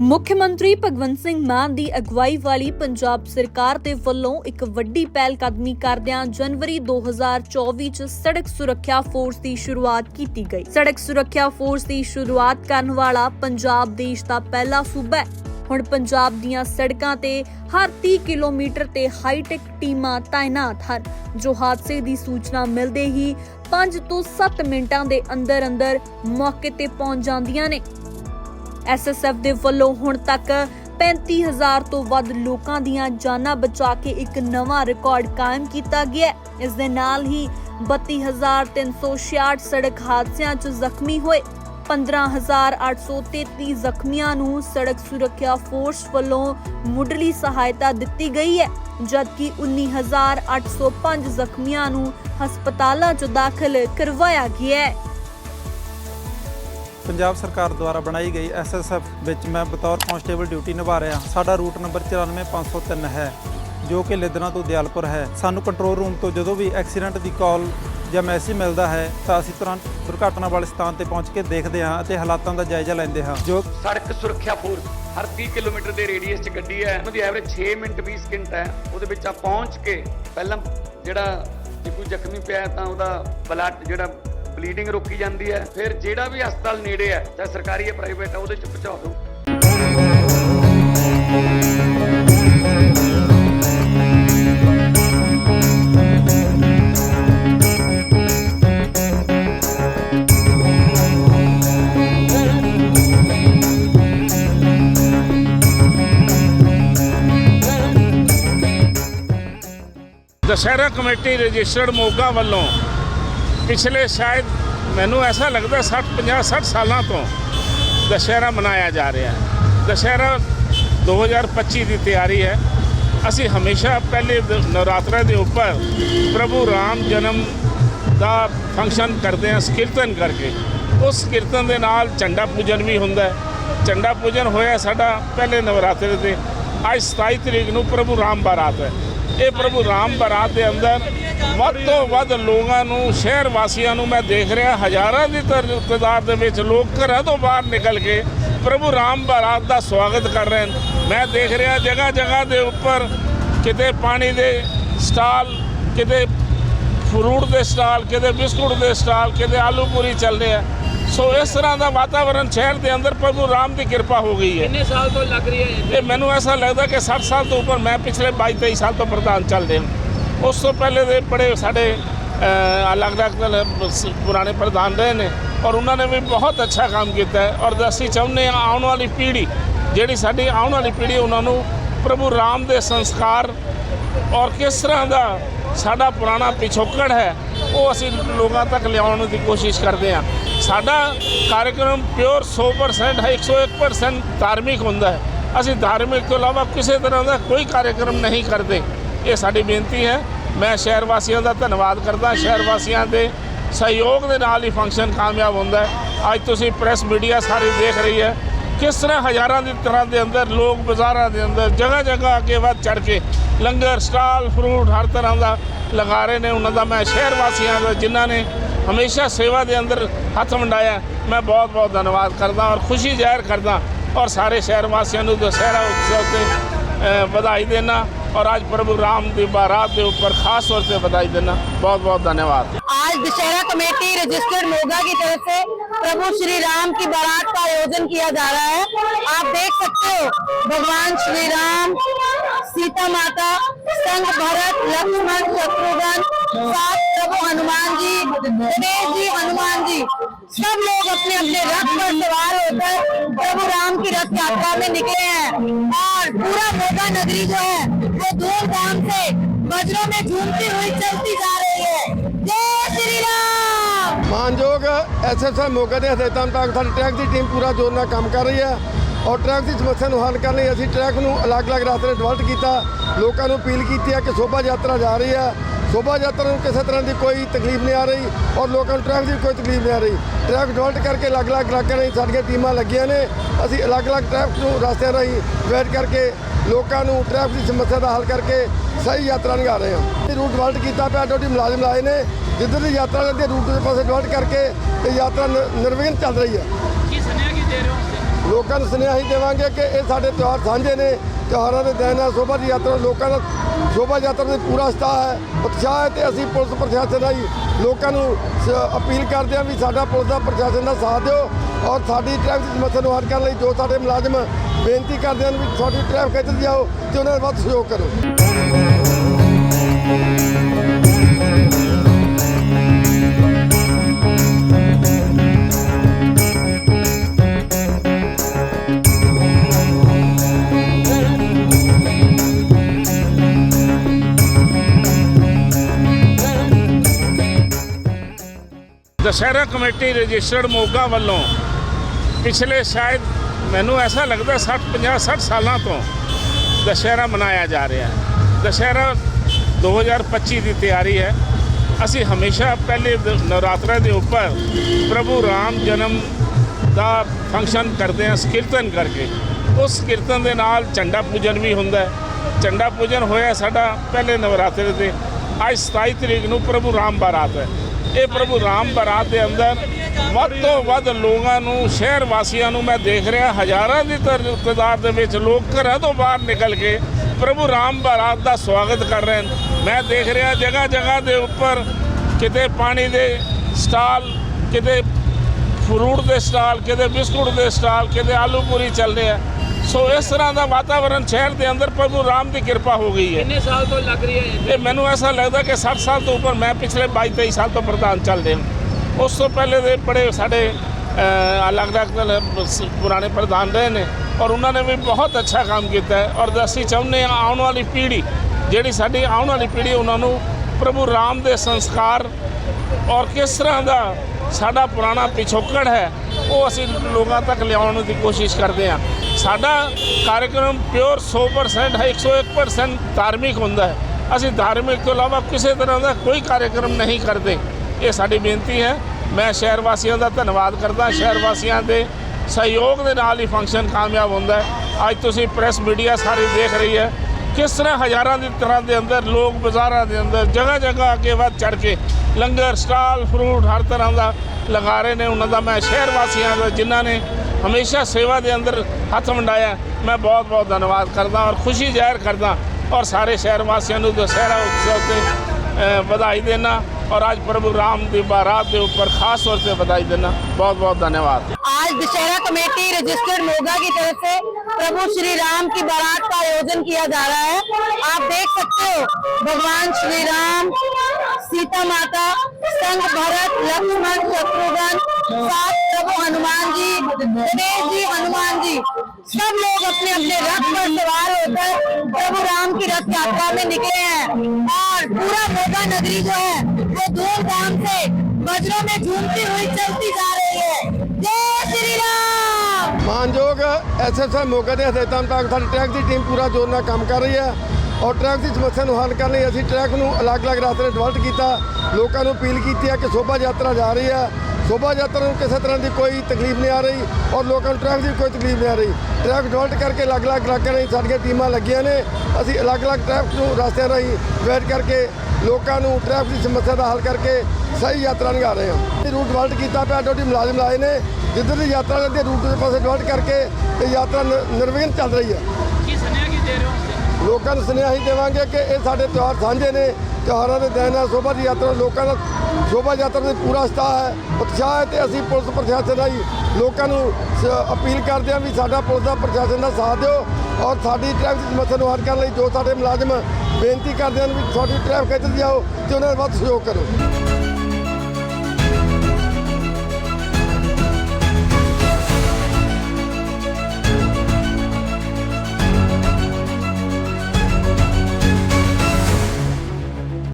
ਮੁੱਖ ਮੰਤਰੀ ਭਗਵੰਤ ਸਿੰਘ ਮਾਨ ਦੀ ਅਗਵਾਈ ਵਾਲੀ ਪੰਜਾਬ ਸਰਕਾਰ ਦੇ ਵੱਲੋਂ ਇੱਕ ਵੱਡੀ ਪਹਿਲ ਕਦਮੀ ਕਰਦਿਆਂ ਜਨਵਰੀ 2024 ਚ ਸੜਕ ਸੁਰੱਖਿਆ ਫੋਰਸ ਦੀ ਸ਼ੁਰੂਆਤ ਕੀਤੀ ਗਈ। ਸੜਕ ਸੁਰੱਖਿਆ ਫੋਰਸ ਦੀ ਸ਼ੁਰੂਆਤ ਕਰਨ ਵਾਲਾ ਪੰਜਾਬ ਦੇਸ਼ ਦਾ ਪਹਿਲਾ ਸੂਬਾ ਹੈ। ਹੁਣ ਪੰਜਾਬ ਦੀਆਂ ਸੜਕਾਂ ਤੇ ਹਰ 30 ਕਿਲੋਮੀਟਰ ਤੇ ਹਾਈਟੈਕ ਟੀਮਾਂ ਤਾਇਨਾਤ ਹਨ, ਜੋ ਹਾਦਸੇ ਦੀ ਸੂਚਨਾ ਮਿਲਦੇ ਹੀ 5 ਤੋਂ 7 ਮਿੰਟਾਂ ਦੇ ਅੰਦਰ ਅੰਦਰ ਮੌਕੇ ਤੇ ਪਹੁੰਚ ਜਾਂਦੀਆਂ ਨੇ। ਐਸਐਸਐਫ ਦੇ ਵੱਲੋਂ ਹੁਣ ਤੱਕ 35000 ਤੋਂ ਵੱਧ ਲੋਕਾਂ ਦੀਆਂ ਜਾਨਾਂ ਬਚਾ ਕੇ ਇੱਕ ਨਵਾਂ ਰਿਕਾਰਡ ਕਾਇਮ ਕੀਤਾ ਗਿਆ ਹੈ। ਇਸ ਦੇ ਨਾਲ ਹੀ 32366 ਸੜਕ ਹਾਦਸਿਆਂ 'ਚ ਜ਼ਖਮੀ ਹੋਏ 15833 ਜ਼ਖਮੀਆਂ ਨੂੰ ਸੜਕ ਸੁਰੱਖਿਆ ਫੋਰਸ ਵੱਲੋਂ ਮੁੱਢਲੀ ਸਹਾਇਤਾ ਦਿੱਤੀ ਗਈ ਹੈ, ਜਦਕਿ 19805 ਜ਼ਖਮੀਆਂ ਨੂੰ ਹਸਪਤਾਲਾਂ 'ਚ ਦਾਖਲ ਕਰਵਾਇਆ ਗਿਆ ਹੈ ਪੰਜਾਬ ਸਰਕਾਰ ਦੁਆਰਾ ਬਣਾਈ ਗਈ ਐਸਐਸਐਫ ਵਿੱਚ ਮੈਂ ਬਤੌਰ ਕਾਂਸਟੇਬਲ ਡਿਊਟੀ ਨਿਭਾ ਰਿਹਾ ਸਾਡਾ ਰੂਟ ਨੰਬਰ 94503 ਹੈ, ਜੋ ਕਿ ਲਿਦਨਾ ਤੋਂ ਦਿਆਲਪੁਰ ਹੈ। ਸਾਨੂੰ ਕੰਟਰੋਲ ਰੂਮ ਤੋਂ ਜਦੋਂ ਵੀ ਐਕਸੀਡੈਂਟ ਦੀ ਕਾਲ ਜਾਂ ਮੈਸੇਜ ਮਿਲਦਾ ਹੈ, ਤਾਂ ਅਸੀਂ ਤੁਰੰਤ ਦੁਰਘਟਨਾ ਵਾਲੇ ਸਥਾਨ ਤੇ ਪਹੁੰਚ ਕੇ ਦੇਖਦੇ ਹਾਂ ਅਤੇ ਹਾਲਾਤਾਂ ਦਾ ਜਾਇਜ਼ਾ ਲੈਂਦੇ ਹਾਂ, ਜੋ ਸੜਕ ਸੁਰੱਖਿਆ ਫੋਰਸ ਹਰ 30 ਕਿਲੋਮੀਟਰ ਦੇ ਰੇਡੀਅਸ 'ਚ ਗੱਡੀ ਹੈ। ਉਹਦੀ ਐਵਰੇਜ 6 ਮਿੰਟ 20 ਸਕਿੰਟ ਹੈ। ਉਹਦੇ ਵਿੱਚ ਆ ਪਹੁੰਚ ਕੇ ਪਹਿਲਾਂ ਜਿਹੜਾ ਜੇ ਕੋਈ ਜ਼ਖਮੀ ਪਿਆ ਤਾਂ ਉਹਦਾ ਬਲੱਡ ਜਿਹੜਾ ਬਲੀਡਿੰਗ ਰੋਕੀ ਜਾਂਦੀ ਹੈ, ਫਿਰ ਜਿਹੜਾ ਵੀ ਹਸਪਤਾਲ ਨੇੜੇ ਹੈ, ਚਾਹੇ ਸਰਕਾਰੀ ਹੈ ਪ੍ਰਾਈਵੇਟ ਹੈ, ਉਹਦੇ 'ਚ ਪਹੁੰਚਾ ਦਿਓ। ਦੁਸਹਿਰਾ ਕਮੇਟੀ ਰਜਿਸਟਰਡ ਮੋਗਾ ਵੱਲੋਂ ਪਿਛਲੇ ਸ਼ਾਇਦ ਮੈਨੂੰ ਐਸਾ ਲੱਗਦਾ 60 50 60 ਸਾਲਾਂ ਤੋਂ ਦੁਸਹਿਰਾ ਮਨਾਇਆ ਜਾ ਰਿਹਾ ਹੈ। ਦੁਸਹਿਰਾ 2025 ਦੀ ਤਿਆਰੀ ਹੈ। ਅਸੀਂ ਹਮੇਸ਼ਾ ਪਹਿਲੇ ਦ- ਨਵਰਾਤਰੇ ਦੇ ਉੱਪਰ ਪ੍ਰਭੂ ਰਾਮ ਜਨਮ ਦਾ ਫੰਕਸ਼ਨ ਕਰਦੇ ਹਾਂ, ਕੀਰਤਨ ਕਰਕੇ। ਉਸ ਕੀਰਤਨ ਦੇ ਨਾਲ ਝੰਡਾ ਪੂਜਨ ਵੀ ਹੁੰਦਾ ਝੰਡਾ ਪੂਜਨ ਹੋਇਆ ਸਾਡਾ ਪਹਿਲੇ ਨਵਰਾਤਰੇ ਤੇ। ਅੱਜ 27 ਤਰੀਕ ਨੂੰ ਪ੍ਰਭੂ ਰਾਮ ਬਾਰਾਤ ਹੈ। ਇਹ ਪ੍ਰਭੂ ਰਾਮ ਬਰਾਤ ਦੇ ਅੰਦਰ ਵੱਧ ਤੋਂ ਵੱਧ ਲੋਕਾਂ ਨੂੰ, ਸ਼ਹਿਰ ਵਾਸੀਆਂ ਨੂੰ ਮੈਂ ਦੇਖ ਰਿਹਾ, ਹਜ਼ਾਰਾਂ ਦੀ ਤਰ- ਤਾਦਾਦ ਦੇ ਵਿੱਚ ਲੋਕ ਘਰਾਂ ਤੋਂ ਬਾਹਰ ਨਿਕਲ ਕੇ ਪ੍ਰਭੂ ਰਾਮ ਬਰਾਤ ਦਾ ਸਵਾਗਤ ਕਰ ਰਹੇ ਹਨ। ਮੈਂ ਦੇਖ ਰਿਹਾ ਜਗ੍ਹਾ ਜਗ੍ਹਾ ਦੇ ਉੱਪਰ ਕਿਤੇ ਪਾਣੀ ਦੇ ਸਟਾਲ, ਕਿਤੇ ਫਰੂਟ ਦੇ ਸਟਾਲ, ਕਿਤੇ ਬਿਸਕੁਟ ਦੇ ਸਟਾਲ, ਕਿਤੇ ਆਲੂ ਪੂਰੀ ਚੱਲ ਰਿਹਾ। ਸੋ ਇਸ ਤਰ੍ਹਾਂ ਦਾ ਵਾਤਾਵਰਣ ਸ਼ਹਿਰ ਦੇ ਅੰਦਰ ਪ੍ਰਭੂ ਰਾਮ ਦੀ ਕਿਰਪਾ ਹੋ ਗਈ ਹੈ। ਕਿੰਨੇ ਸਾਲ ਤੋਂ ਲੱਗ ਰਹੀ ਹੈ ਇਹ ਮੈਨੂੰ ਐਸਾ ਲੱਗਦਾ ਕਿ 60 ਸਾਲ ਤੋਂ ਉੱਪਰ ਮੈਂ ਪਿਛਲੇ 22 23 ਸਾਲ ਤੋਂ ਪ੍ਰਧਾਨ ਚੱਲਦੇ ਹਾਂ। ਉਸ ਤੋਂ ਪਹਿਲੇ ਦੇ ਬੜੇ ਸਾਡੇ ਅਲੱਗ-ਅਲੱਗ ਪੁਰਾਣੇ ਪ੍ਰਧਾਨ ਰਹੇ ਨੇ ਔਰ ਉਹਨਾਂ ਨੇ ਵੀ ਬਹੁਤ ਅੱਛਾ ਕੰਮ ਕੀਤਾ ਹੈ। ਔਰ ਅਸੀਂ ਚਾਹੁੰਦੇ ਹਾਂ ਆਉਣ ਵਾਲੀ ਪੀੜ੍ਹੀ ਜਿਹੜੀ ਸਾਡੀ ਆਉਣ ਵਾਲੀ ਪੀੜ੍ਹੀ ਉਹਨਾਂ ਨੂੰ ਪ੍ਰਭੂ ਰਾਮ ਦੇ ਸੰਸਕਾਰ ਔਰ ਕਿਸ ਤਰ੍ਹਾਂ ਦਾ ਸਾਡਾ ਪੁਰਾਣਾ ਪਿਛੋਕੜ ਹੈ ਉਹ ਅਸੀਂ ਲੋਕਾਂ ਤੱਕ ਲਿਆਉਣ ਦੀ ਕੋਸ਼ਿਸ਼ ਕਰਦੇ ਹਾਂ। ਸਾਡਾ ਕਾਰਜਕ੍ਰਮ ਪਿਓਰ 100% ਹੈ 101% ਧਾਰਮਿਕ ਹੁੰਦਾ ਹੈ। ਅਸੀਂ ਧਾਰਮਿਕ ਤੋਂ ਇਲਾਵਾ ਕਿਸੇ ਤਰ੍ਹਾਂ ਦਾ ਕੋਈ ਕਾਰਜਕ੍ਰਮ ਨਹੀਂ ਕਰਦੇ। ਇਹ ਸਾਡੀ ਬੇਨਤੀ ਹੈ। ਮੈਂ ਸ਼ਹਿਰ ਵਾਸੀਆਂ ਦਾ ਧੰਨਵਾਦ ਕਰਦਾ। ਸ਼ਹਿਰ ਵਾਸੀਆਂ ਦੇ ਸਹਿਯੋਗ ਦੇ ਨਾਲ ਹੀ ਫੰਕਸ਼ਨ ਕਾਮਯਾਬ ਹੁੰਦਾ ਹੈ। ਅੱਜ ਤੁਸੀਂ ਪ੍ਰੈਸ ਮੀਡੀਆ ਸਾਰੀ ਦੇਖ ਰਹੀ ਹੈ। ਕਿਸ ਤਰ੍ਹਾਂ ਹਜ਼ਾਰਾਂ ਦੀ ਤਰ੍ਹਾਂ ਦੇ ਅੰਦਰ, ਲੋਕ ਬਾਜ਼ਾਰਾਂ ਦੇ ਅੰਦਰ ਜਗ੍ਹਾ ਜਗ੍ਹਾ ਅੱਗੇ ਵੱਧ ਚੜ ਕੇ ਲੰਗਰ, ਸਟਾਲ ਫਰੂਟ ਹਰ ਤਰ੍ਹਾਂ ਦਾ ਲਗਾ ਰਹੇ ਨੇ। ਉਹਨਾਂ ਦਾ ਮੈਂ ਸ਼ਹਿਰ ਵਾਸੀਆਂ ਦਾ, ਜਿਨ੍ਹਾਂ ਨੇ ਹਮੇਸ਼ਾ ਸੇਵਾ ਦੇ ਅੰਦਰ ਹੱਥ ਵੰਡਾਇਆ ਮੈਂ ਬਹੁਤ ਬਹੁਤ ਧੰਨਵਾਦ ਕਰਦਾ ਔਰ ਖੁਸ਼ੀ ਜ਼ਾਹਿਰ ਕਰਦਾ ਔਰ ਸਾਰੇ ਸ਼ਹਿਰ ਵਾਸੀਆਂ ਨੂੰ ਦੁਸਹਿਰਾ ਉਤਸਵ ਤੇ ਅ, ਵਧਾਈ ਦੇਣਾ ਔਰ ਅੱਜ ਪ੍ਰਭੂ ਰਾਮ ਦੀ ਬਾਰਾਤ ਦੇ ਉੱਪਰ ਖਾਸ ਤੌਰ ਤੇ ਵਧਾਈ देना बहुत बहुत धन्यवाद आज दशहरा कमेटी रजिस्टर्ड मोगा की तरफ से प्रभु श्री राम की बारात का आयोजन किया जा रहा है आप देख सकते हो भगवान श्री राम सीता माता संग भरत लक्ष्मण शत्रुघ्न साथ प्रभु हनुमान जी गणेश जी हनुमान जी सब लोग अपने अपने रथ पर सवार होकर प्रभु राम की रथ यात्रा में निकले हैं और पूरा मोगा नगरी जो है वो धूमधाम से वज्रों में झूमती हुई चलती जा रही है जय श्री राम ਮਾਨਯੋਗ ਐਸਐਸਐਮ ਮੋਗਾ ਦੇ ਹਦਾਇਤਾਂ ਮੁਤਾਬਕ ਸਾਡੀ ਟਰੈਕ ਦੀ ਟੀਮ ਪੂਰਾ ਜ਼ੋਰ ਨਾਲ ਕੰਮ ਕਰ ਰਹੀ ਹੈ ਔਰ ਟਰੈਕ ਦੀ ਸਮੱਸਿਆ ਨੂੰ ਹੱਲ ਕਰਨ ਲਈ ਅਸੀਂ ਟਰੈਕ ਨੂੰ ਅਲੱਗ-ਅਲੱਗ ਰਾਸਤੇ ਡਿਵੈਲਪ ਕੀਤਾ। ਲੋਕਾਂ ਨੂੰ ਅਪੀਲ ਕੀਤੀ ਹੈ ਕਿ ਸ਼ੋਭਾ ਯਾਤਰਾ ਜਾ ਰਹੀ ਹੈ। ਸ਼ੋਭਾ ਯਾਤਰਾ ਨੂੰ ਕਿਸੇ ਤਰ੍ਹਾਂ ਦੀ ਕੋਈ ਤਕਲੀਫ ਨਹੀਂ ਆ ਰਹੀ ਔਰ ਲੋਕਾਂ ਨੂੰ ਟਰੈਕ ਦੀ ਕੋਈ ਤਕਲੀਫ ਨਹੀਂ ਆ ਰਹੀ। ਟਰੈਕ ਡਿਵੈਲਪ ਕਰਕੇ ਅਲੱਗ-ਅਲੱਗ ਇਲਾਕਿਆਂ ਵਿੱਚ ਸਾਡੀਆਂ ਟੀਮਾਂ ਲੱਗੀਆਂ ਨੇ। ਅਸੀਂ ਅਲੱਗ-ਅਲੱਗ ਟਰੈਫਿਕ ਨੂੰ ਰਸਤਿਆਂ ਰਾਹੀਂ ਵੇਟ ਕਰਕੇ ਲੋਕਾਂ ਨੂੰ ਟ੍ਰੈਫਿਕ ਦੀ ਸਮੱਸਿਆ ਦਾ ਹੱਲ ਕਰਕੇ ਸਹੀ ਯਾਤਰਾ ਨਿਭਾ ਰਹੇ ਹਾਂ। ਰੂਟ ਡਿਵੈਲਪ ਕੀਤਾ ਪਿਆ ਡਿਊਟੀ ਮੁਲਾਜ਼ਮ ਲਾਏ ਨੇ। ਜਿੱਧਰ ਦੀ ਯਾਤਰਾ ਜਾਂਦੀ ਰੂਟ ਦੇ ਪਾਸੇ ਡਿਵੈਲਪ ਕਰਕੇ ਤੇ ਯਾਤਰਾ ਨਿਰ- ਨਿਰਵਿਘਨ ਚੱਲ ਰਹੀ ਹੈ। ਲੋਕਾਂ ਨੂੰ ਸੁਨੇਹਾ ਹੀ ਦੇਵਾਂਗੇ ਕਿ ਇਹ ਸਾਡੇ ਤਿਉਹਾਰ ਸਾਂਝੇ ਨੇ। ਤਿਉਹਾਰਾਂ ਦੇ ਦਿਨ ਹੈ, ਸ਼ੋਭਾ ਦੀ ਯਾਤਰਾ, ਲੋਕਾਂ ਦਾ ਸ਼ੋਭਾ ਯਾਤਰਾ ਦੇ ਪੂਰਾ ਸਤਾਹ ਹੈ। ਉਤਸ਼ਾਹ ਹੈ ਤੇ ਅਸੀਂ ਪੁਲਿਸ ਪ੍ਰਸ਼ਾਸਨ ਦਾ ਹੀ ਲੋਕਾਂ ਨੂੰ ਅਪੀਲ ਕਰਦੇ ਹਾਂ ਵੀ ਸਾਡਾ ਪੁਲਿਸ ਦਾ ਪ੍ਰਸ਼ਾਸਨ ਦਾ ਸਾਥ ਦਿਓ ਔਰ ਸਾਡੀ ਟ੍ਰੈਫਿਕ ਸਮੱਸਿਆ ਨੂੰ ਹੱਲ ਕਰਨ ਲਈ ਜੋ ਸਾਡੇ ਮੁਲਾਜ਼ਮ ਬੇਨਤੀ ਕਰਦੇ ਹਨ ਵੀ ਤੁਹਾਡੀ ਟ੍ਰੈਫਿਕ ਇੱਧਰ ਜਾਓ ਤੇ ਉਹਨਾਂ ਦਾ ਵੱਧ ਸਹਿਯੋਗ ਕਰੋ। ਦੁਸਹਿਰਾ ਕਮੇਟੀ ਰਜਿਸਟਰਡ ਮੋਗਾ ਵੱਲੋਂ ਪਿਛਲੇ ਸ਼ਾਇਦ ਮੈਨੂੰ ਐਸਾ ਲੱਗਦਾ 60 50 60 ਸਾਲਾਂ ਤੋਂ ਦੁਸਹਿਰਾ ਮਨਾਇਆ ਜਾ ਰਿਹਾ ਹੈ। ਦੁਸਹਿਰਾ 2025 ਦੀ ਤਿਆਰੀ ਹੈ। ਅਸੀਂ ਹਮੇਸ਼ਾ ਪਹਿਲੇ ਦ- ਨਵਰਾਤਰੇ ਦੇ ਉੱਪਰ ਪ੍ਰਭੂ ਰਾਮ ਜਨਮ ਦਾ ਫੰਕਸ਼ਨ ਕਰਦੇ ਹਾਂ ਕੀਰਤਨ ਕਰਕੇ। ਉਸ ਕੀਰਤਨ ਦੇ ਨਾਲ ਝੰਡਾ ਪੂਜਨ ਵੀ ਹੁੰਦਾ ਹੈ। ਝੰਡਾ ਪੂਜਨ ਹੋਇਆ ਸਾਡਾ ਪਹਿਲੇ ਨਵਰਾਤਰੇ ਤੇ। ਅੱਜ 27 ਤਰੀਕ ਨੂੰ ਪ੍ਰਭੂ ਰਾਮ ਬਾਰਾਤ ਹੈ। ਇਹ ਪ੍ਰਭੂ ਰਾਮ ਬਰਾਤ ਦੇ ਅੰਦਰ ਵੱਧ ਤੋਂ ਵੱਧ ਲੋਕਾਂ ਨੂੰ, ਸ਼ਹਿਰ ਵਾਸੀਆਂ ਨੂੰ ਮੈਂ ਦੇਖ ਰਿਹਾ, ਹਜ਼ਾਰਾਂ ਦੀ ਤਾਦਾਦ ਦੇ ਵਿੱਚ ਲੋਕ ਘਰਾਂ ਤੋਂ ਬਾਹਰ ਨਿਕਲ ਕੇ ਪ੍ਰਭੂ ਰਾਮ ਬਰਾਤ ਦਾ ਸਵਾਗਤ ਕਰ ਰਹੇ ਹਨ। ਮੈਂ ਦੇਖ ਰਿਹਾ ਜਗ੍ਹਾ ਜਗ੍ਹਾ ਦੇ ਉੱਪਰ ਕਿਤੇ ਪਾਣੀ ਦੇ ਸਟਾਲ, ਕਿਤੇ ਫਰੂਟ ਦੇ ਸਟਾਲ, ਕਿਤੇ ਬਿਸਕੁਟ ਦੇ ਸਟਾਲ, ਕਿਤੇ ਆਲੂ ਪੂਰੀ ਚੱਲ ਰਿਹਾ। ਸੋ ਇਸ ਤਰ੍ਹਾਂ ਦਾ ਵਾਤਾਵਰਣ ਸ਼ਹਿਰ ਦੇ ਅੰਦਰ ਪ੍ਰਭੂ ਰਾਮ ਦੀ ਕਿਰਪਾ ਹੋ ਗਈ ਹੈ। ਕਿੰਨੇ ਸਾਲ ਤੋਂ ਲੱਗ ਰਹੀ ਹੈ ਇਹ ਮੈਨੂੰ ਐਸਾ ਲੱਗਦਾ ਕਿ 60 ਸਾਲ ਤੋਂ ਉੱਪਰ ਮੈਂ ਪਿਛਲੇ 22 23 ਸਾਲ ਤੋਂ ਪ੍ਰਧਾਨ ਚੱਲਦੇ ਹਾਂ। ਉਸ ਤੋਂ ਪਹਿਲੇ ਦੇ ਬੜੇ ਸਾਡੇ ਅਲੱਗ-ਅਲੱਗ ਪੁਰਾਣੇ ਪ੍ਰਧਾਨ ਰਹੇ ਨੇ ਔਰ ਉਹਨਾਂ ਨੇ ਵੀ ਬਹੁਤ ਅੱਛਾ ਕੰਮ ਕੀਤਾ ਹੈ। ਔਰ ਅਸੀਂ ਚਾਹੁੰਦੇ ਹਾਂ ਆਉਣ ਵਾਲੀ ਪੀੜ੍ਹੀ ਜਿਹੜੀ ਸਾਡੀ ਆਉਣ ਵਾਲੀ ਪੀੜ੍ਹੀ ਉਹਨਾਂ ਨੂੰ ਪ੍ਰਭੂ ਰਾਮ ਦੇ ਸੰਸਕਾਰ ਔਰ ਕਿਸ ਤਰ੍ਹਾਂ ਦਾ ਸਾਡਾ ਪੁਰਾਣਾ ਪਿਛੋਕੜ ਹੈ ਉਹ ਅਸੀਂ ਲੋਕਾਂ ਤੱਕ ਲਿਆਉਣ ਦੀ ਕੋਸ਼ਿਸ਼ ਕਰਦੇ ਹਾਂ। ਸਾਡਾ ਕਾਰਜਕ੍ਰਮ ਪਿਓਰ 100% ਹੈ 101% ਧਾਰਮਿਕ ਹੁੰਦਾ ਹੈ। ਅਸੀਂ ਧਾਰਮਿਕ ਤੋਂ ਇਲਾਵਾ ਕਿਸੇ ਤਰ੍ਹਾਂ ਦਾ ਕੋਈ ਕਾਰਜਕ੍ਰਮ ਨਹੀਂ ਕਰਦੇ। ਇਹ ਸਾਡੀ ਬੇਨਤੀ ਹੈ। ਮੈਂ ਸ਼ਹਿਰ ਵਾਸੀਆਂ ਦਾ ਧੰਨਵਾਦ ਕਰਦਾ। ਸ਼ਹਿਰ ਵਾਸੀਆਂ ਦੇ ਸਹਿਯੋਗ ਦੇ ਨਾਲ ਹੀ ਫੰਕਸ਼ਨ ਕਾਮਯਾਬ ਹੁੰਦਾ ਹੈ। ਅੱਜ ਤੁਸੀਂ ਪ੍ਰੈਸ ਮੀਡੀਆ ਸਾਰੀ ਦੇਖ ਰਹੀ ਹੈ। ਕਿਸ ਤਰ੍ਹਾਂ ਹਜ਼ਾਰਾਂ ਦੀ ਤਰ੍ਹਾਂ ਦੇ ਅੰਦਰ, ਲੋਕ ਬਾਜ਼ਾਰਾਂ ਦੇ ਅੰਦਰ, ਜਗ੍ਹਾ ਜਗ੍ਹਾ ਅੱਗੇ ਵੱਧ ਚੜ ਕੇ ਲੰਗਰ, ਸਟਾਲ ਫਰੂਟ ਹਰ ਤਰ੍ਹਾਂ ਦਾ ਲਗਾ ਰਹੇ ਨੇ। ਉਹਨਾਂ ਦਾ ਮੈਂ ਸ਼ਹਿਰ ਵਾਸੀਆਂ ਦਾ, ਜਿਨ੍ਹਾਂ ਨੇ ਹਮੇਸ਼ਾ ਸੇਵਾ ਦੇ ਅੰਦਰ ਹੱਥ ਵੰਡਾਇਆ ਮੈਂ ਬਹੁਤ ਬਹੁਤ ਧੰਨਵਾਦ ਕਰਦਾ ਔਰ ਖੁਸ਼ੀ ਜ਼ਾਹਿਰ ਕਰਦਾ ਔਰ ਸਾਰੇ ਸ਼ਹਿਰ ਵਾਸੀਆਂ ਨੂੰ ਦੁਸਹਿਰਾ ਉਤਸਵ ਤੇ ਅ, ਵਧਾਈ ਦੇਣਾ ਔਰ ਅੱਜ ਪ੍ਰਭੂ ਰਾਮ ਦੀ ਬਾਰਾਤ ਦੇ ਉੱਪਰ ਖਾਸ ਤੌਰ ਤੇ ਵਧਾਈ ਦੇਣਾ ਬਹੁਤ ਬਹੁਤ ਧੰਨਵਾਦ आज दशहरा कमेटी रजिस्टर्ड मोगा की तरफ से प्रभु श्री राम की बारात का आयोजन किया जा रहा है आप देख सकते हो भगवान श्री राम सीता माता संग भरत लक्ष्मण शत्रुघ्न साथ प्रभु हनुमान जी गणेश जी हनुमान जी सब लोग अपने अपने रथ पर सवार होकर प्रभु राम की रथ यात्रा में निकले हैं और पूरा मोगा नगरी जो है वो धूमधाम से वज्रों में झूमती हुई चलती जा रही है जय श्री राम ਮਾਨਯੋਗ ਐਸਐਸਐਮ ਮੋਗਾ ਦੇ ਹਦਾਇਤਾਂ ਮੁਤਾਬਕ ਸਾਡੀ ਟਰੈਕ ਦੀ ਟੀਮ ਪੂਰਾ ਜ਼ੋਰ ਨਾਲ ਕੰਮ ਕਰ ਰਹੀ ਹੈ ਔਰ ਟਰੈਕ ਦੀ ਸਮੱਸਿਆ ਨੂੰ ਹੱਲ ਕਰਨ ਲਈ ਅਸੀਂ ਟਰੈਕ ਨੂੰ ਅਲੱਗ-ਅਲੱਗ ਰਾਸਤੇ ਡਿਵੈਲਪ ਕੀਤਾ। ਲੋਕਾਂ ਨੂੰ ਅਪੀਲ ਕੀਤੀ ਹੈ ਕਿ ਸ਼ੋਭਾ ਯਾਤਰਾ ਜਾ ਰਹੀ ਹੈ। ਸ਼ੋਭਾ ਯਾਤਰਾ ਨੂੰ ਕਿਸੇ ਤਰ੍ਹਾਂ ਦੀ ਕੋਈ ਤਕਲੀਫ ਨਹੀਂ ਆ ਰਹੀ ਔਰ ਲੋਕਾਂ ਨੂੰ ਟਰੈਕ ਦੀ ਕੋਈ ਤਕਲੀਫ ਨਹੀਂ ਆ ਰਹੀ। ਟਰੈਕ ਡਿਵੈਲਪ ਕਰਕੇ ਅਲੱਗ-ਅਲੱਗ ਇਲਾਕਿਆਂ ਲਈ ਸਾਡੀਆਂ ਟੀਮਾਂ ਲੱਗੀਆਂ ਨੇ। ਅਸੀਂ ਅਲੱਗ-ਅਲੱਗ ਟਰੈਫਿਕ ਨੂੰ ਰਸਤਿਆਂ ਰਾਹੀਂ ਵੈਟ ਕਰਕੇ ਲੋਕਾਂ ਨੂੰ ਟ੍ਰੈਫਿਕ ਦੀ ਸਮੱਸਿਆ ਦਾ ਹੱਲ ਕਰਕੇ ਸਹੀ ਯਾਤਰਾ ਨਿਭਾ ਰਹੇ ਹਾਂ। ਰੂਟ ਡਿਵੈਲਪ ਕੀਤਾ ਪਿਆ ਡੋਟੀ ਮੁਲਾਜ਼ਮ ਲਾਏ ਨੇ। ਜਿੱਧਰ ਦੀ ਯਾਤਰਾ ਜਾਂਦੀ ਰੂਟ ਦੇ ਪਾਸੇ ਡਿਵੈਲਪ ਕਰਕੇ ਤੇ ਯਾਤਰਾ ਨ- ਨਿਰਵਿਘਨ ਚੱਲ ਰਹੀ ਹੈ। ਲੋਕਾਂ ਨੂੰ ਸੁਨੇਹਾ ਹੀ ਦੇਵਾਂਗੇ ਕਿ ਇਹ ਸਾਡੇ ਤਿਉਹਾਰ ਸਾਂਝੇ ਨੇ। ਤਿਉਹਾਰਾਂ ਦੇ ਦਿਨ ਆ ਸ਼ੋਭਾ ਦੀ ਯਾਤਰਾ, ਲੋਕਾਂ ਦਾ ਸ਼ੋਭਾ ਯਾਤਰਾ ਦੇ ਪੂਰਾ ਉਤਸ਼ਾਹ ਹੈ। ਉਤਸ਼ਾਹ ਹੈ ਤੇ ਅਸੀਂ ਪੁਲਿਸ ਪ੍ਰਸ਼ਾਸਨ ਦਾ ਹੀ ਲੋਕਾਂ ਨੂੰ ਸ- ਅਪੀਲ ਕਰਦੇ ਹਾਂ ਵੀ ਸਾਡਾ ਪੁਲਿਸ ਦਾ ਪ੍ਰਸ਼ਾਸਨ ਦਾ ਸਾਥ ਦਿਓ ਔਰ ਸਾਡੀ ਟ੍ਰੈਫਿਕ ਸਮੱਸਿਆ ਨੂੰ ਹੱਲ ਕਰਨ ਲਈ ਜੋ ਸਾਡੇ ਮੁਲਾਜ਼ਮ ਬੇਨਤੀ ਕਰਦੇ ਹਨ ਵੀ ਤੁਹਾਡੀ ਟ੍ਰੈਫਿਕ ਇੱਧਰ ਜਾਓ ਤੇ ਉਹਨਾਂ ਦਾ ਵੱਧ ਸਹਿਯੋਗ ਕਰੋ।